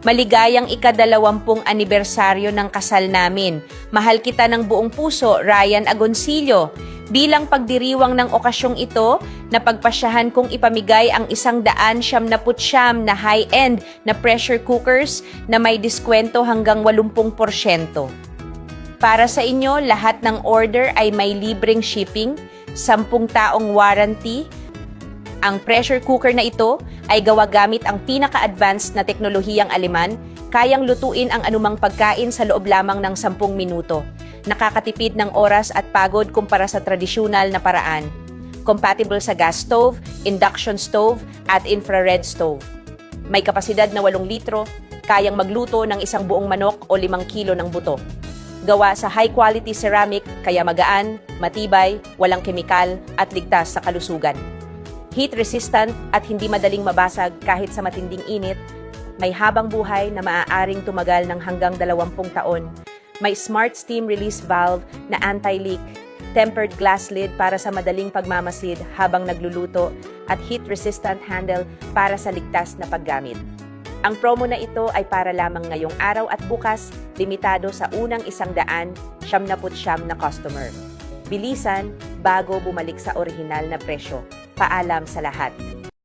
Maligayang ikadalawampung anibersaryo ng kasal namin. Mahal kita ng buong puso, Ryan Agoncillo. Bilang pagdiriwang ng okasyong ito, napagpasyahan kong ipamigay ang isang daan siyam na putsyam na high-end na pressure cookers na may diskwento hanggang 80%. Para sa inyo, lahat ng order ay may libreng shipping, 10 taong warranty. Ang pressure cooker na ito ay gawa gamit ang pinaka-advanced na teknolohiyang Aleman, kayang lutuin ang anumang pagkain sa loob lamang ng 10 minuto. Nakakatipid ng oras at pagod kumpara sa tradisyonal na paraan. Compatible sa gas stove, induction stove, at infrared stove. May kapasidad na 8 litro, kayang magluto ng isang buong manok o 5 kilo ng buto. Gawa sa high-quality ceramic kaya magaan, matibay, walang kemikal at ligtas sa kalusugan. Heat resistant at hindi madaling mabasag kahit sa matinding init, may habang buhay na maaaring tumagal ng hanggang 20 taon. May smart steam release valve na anti-leak, tempered glass lid para sa madaling pagmamasid habang nagluluto, at heat resistant handle para sa ligtas na paggamit. Ang promo na ito ay para lamang ngayong araw at bukas, limitado sa unang isang daan, siyam na putsyam na customer. Bilisan bago bumalik sa orihinal na presyo. Paalam sa lahat.